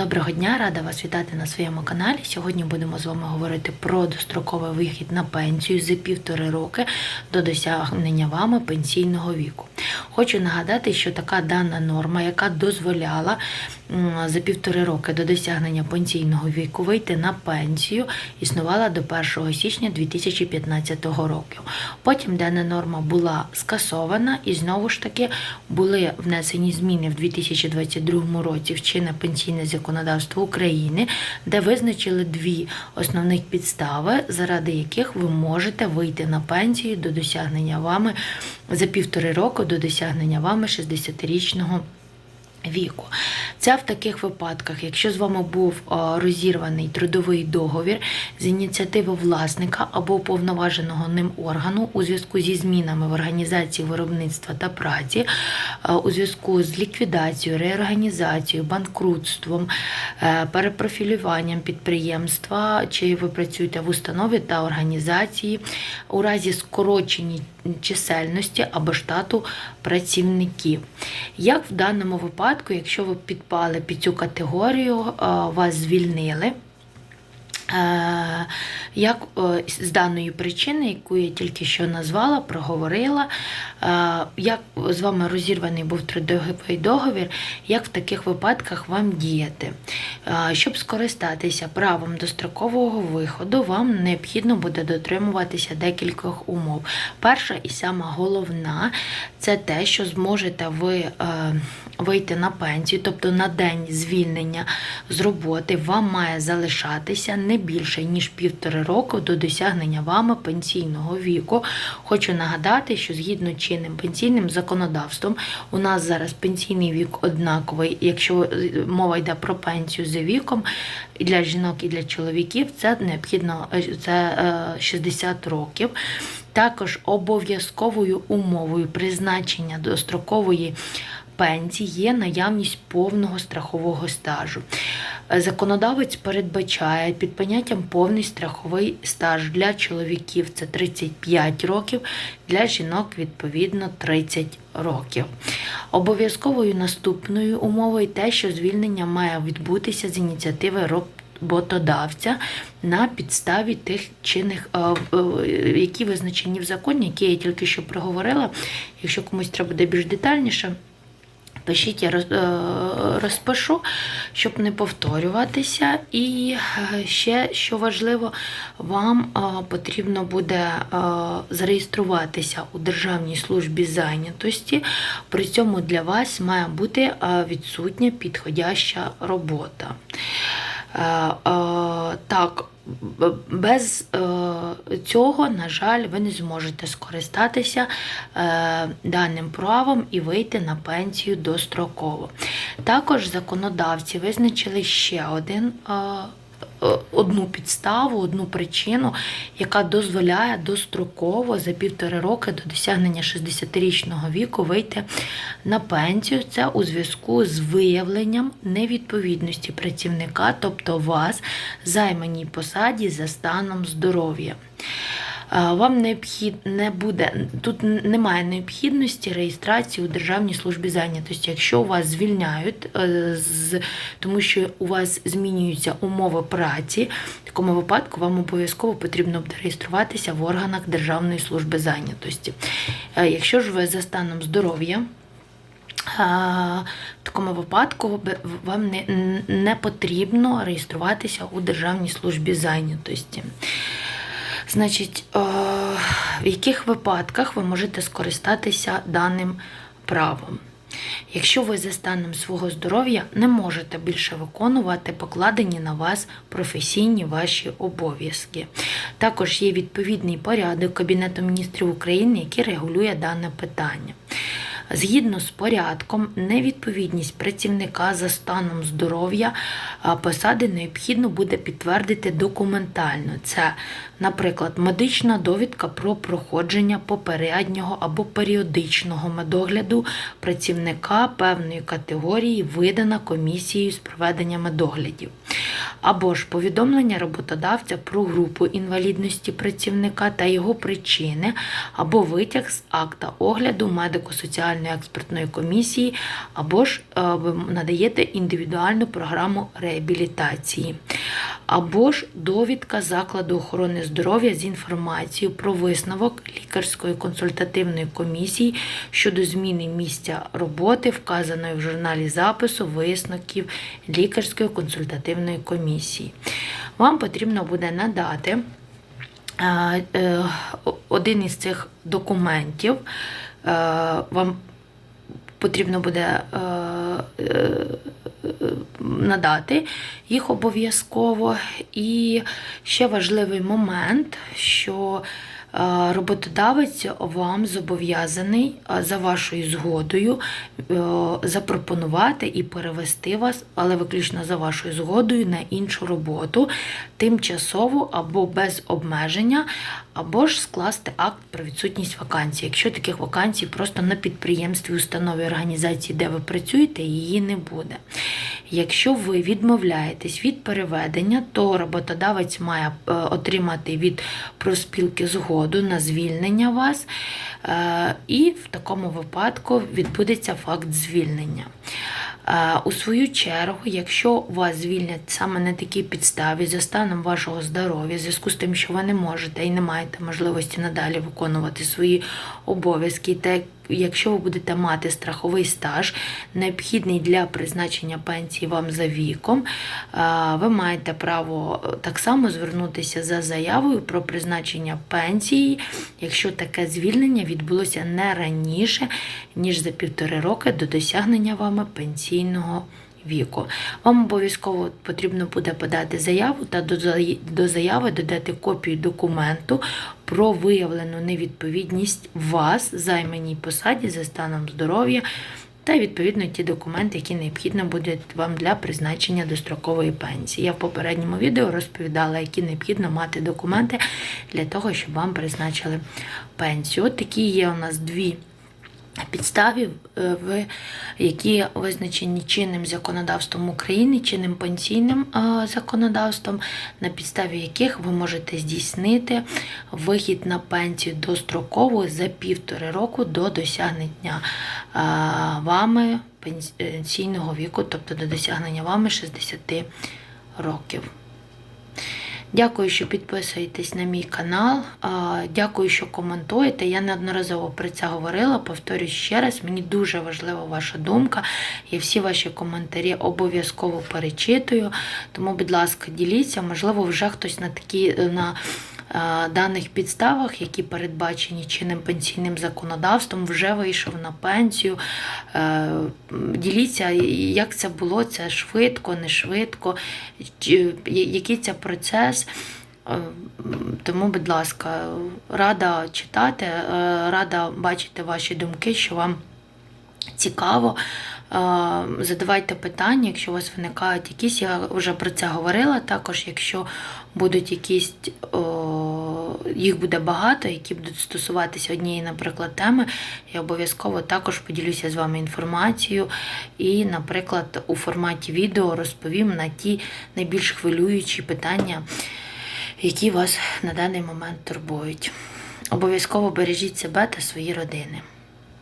Доброго дня, рада вас вітати на своєму каналі. Сьогодні будемо з вами говорити про достроковий вихід на пенсію за півтори роки до досягнення вами пенсійного віку. Хочу нагадати, що така дана норма, яка дозволяла за півтори роки до досягнення пенсійного віку вийти на пенсію, існувала до 1 січня 2015 року. Потім дана норма була скасована і знову ж таки були внесені зміни в 2022 році в чинне пенсійне законодавство України, де визначили дві основних підстави, заради яких ви можете вийти на пенсію до досягнення вами за півтори року до досягнення вами 60-річного віку. Це в таких випадках, якщо з вами був розірваний трудовий договір з ініціативи власника або уповноваженого ним органу у зв'язку зі змінами в організації виробництва та праці, у зв'язку з ліквідацією, реорганізацією, банкрутством, е, перепрофілюванням підприємства, чи ви працюєте в установі та організації, у разі скорочення чисельності або штату працівників. Як в даному випадку, якщо ви підпали під цю категорію, е, вас звільнили. Е, Як е, з даної причини, яку я тільки що назвала, проговорила, е, як з вами розірваний був трудовий договір, як в таких випадках вам діяти? Щоб скористатися правом дострокового виходу, вам необхідно буде дотримуватися декількох умов. Перша і сама головна це те, що зможете ви вийти на пенсію, тобто на день звільнення з роботи, вам має залишатися не більше ніж півтори року до досягнення вами пенсійного віку. Хочу нагадати, що згідно чинним пенсійним законодавством, у нас зараз пенсійний вік однаковий. Якщо е, мова йде про пенсію за віком для жінок і для чоловіків, це необхідно е, це е, 60 років. Також обов'язковою умовою призначення дострокової пенсії є наявність повного страхового стажу. Законодавець передбачає під поняттям повний страховий стаж для чоловіків це 35 років, для жінок відповідно 30 років. Обов'язковою наступною умовою те, що звільнення має відбутися з ініціативи роботодавця на підставі тих чинних, е, е, які визначені в законі, які я тільки що проговорила. Якщо комусь треба буде більш детальніше. Пишіть, я е, розпишу, щоб не повторюватися. І е, ще, що важливо, вам е, потрібно буде зареєструватися у Державній службі зайнятості. При цьому для вас має бути відсутня підходяща робота. Е, е, Так, без е, цього, на жаль, ви не зможете скористатися е, даним правом і вийти на пенсію достроково. Також законодавці визначили ще один. Е, Одну підставу, одну причину, яка дозволяє достроково за півтори роки до досягнення 60-річного віку вийти на пенсію. Це у зв'язку з виявленням невідповідності працівника, тобто вас займаній посаді за станом здоров'я. Вам необхід не буде тут немає необхідності реєстрації у Державній службі зайнятості. Якщо вас звільняють, е, з тому що у вас змінюються умови праці, в такому випадку вам обов'язково потрібно буде реєструватися в органах Державної служби зайнятості. Е, Якщо ж ви за станом здоров'я, В такому випадку вам не, не потрібно реєструватися у Державній службі зайнятості. Значить, е, в яких випадках ви можете скористатися даним правом? Якщо ви за станом свого здоров'я не можете більше виконувати покладені на вас професійні ваші обов'язки. Також є відповідний порядок Кабінету міністрів України, який регулює дане питання. Згідно з порядком, невідповідність працівника за станом здоров'я посади необхідно буде підтвердити документально. Це, наприклад, медична довідка про проходження попереднього або періодичного медогляду працівника певної категорії, видана комісією з проведення медоглядів. або ж повідомлення роботодавця про групу інвалідності працівника та його причини, або витяг з акта огляду медико-соціальної експертної комісії, або ж е, ви надаєте індивідуальну програму реабілітації, або ж довідка закладу охорони здоров'я з інформацією про висновок лікарської консультативної комісії щодо зміни місця роботи, вказаної в журналі запису висновків лікарської консультативної комісії. Вам потрібно буде надати е, е, один із цих документів. Е, Вам потрібно буде е, е, надати їх обов'язково. І ще важливий момент, що роботодавець вам зобов'язаний за вашою згодою е, запропонувати і перевести вас, але виключно за вашою згодою на іншу роботу, тимчасово або без обмеження, або ж скласти акт про відсутність вакансій. Якщо таких вакансій просто на підприємстві, установі організації, де ви працюєте, її не буде. Якщо ви відмовляєтесь від переведення, то роботодавець має е, отримати від профспілки згоду на звільнення вас, е, і в такому випадку відбудеться факт звільнення. Е, У свою чергу, якщо вас звільнять саме на такій підставі за станом вашого здоров'я, в зв'язку з тим, що ви не можете і не маєте можливості надалі виконувати свої обов'язки, та якщо ви будете мати страховий стаж, необхідний для призначення пенсії вам за віком, е, ви маєте право е, так само звернутися за заявою про призначення пенсії, якщо таке звільнення відбулося не раніше, ніж за півтори роки до досягнення вами пенсійного віку. Вам обов'язково потрібно буде подати заяву та до заяви додати копію документу про виявлену невідповідність вас займаній посаді за станом здоров'я. Та відповідно ті документи, які необхідно будуть вам для призначення дострокової пенсії. Я в попередньому відео розповідала, які необхідно мати документи для того, щоб вам призначили пенсію. От такі є у нас дві підставі, е, які визначені чинним законодавством України, чинним пенсійним е, законодавством, на підставі яких ви можете здійснити вихід на пенсію достроково за півтори року до досягнення е, вами пенсійного віку, тобто до досягнення вами 60 років. Дякую, що підписуєтесь на мій канал. Дякую, що коментуєте. Я неодноразово про це говорила. Повторюсь ще раз, мені дуже важлива ваша думка. Я всі ваші коментарі обов'язково перечитую. Тому, будь ласка, діліться. Можливо, вже хтось на такі на даних підставах, які передбачені чинним пенсійним законодавством, вже вийшов на пенсію. Е, Діліться, як це було, це швидко, не швидко, який це процес. Е, Тому, будь ласка, рада читати, е, рада бачити ваші думки, що вам цікаво. Е, Задавайте питання, якщо у вас виникають якісь, я вже про це говорила. Також, якщо будуть якісь, їх буде багато, які будуть стосуватися однієї, наприклад, теми, я обов'язково також поділюся з вами інформацією і, наприклад, у форматі відео розповім на ті найбільш хвилюючі питання, які вас на даний момент турбують. Обов'язково бережіть себе та свої родини.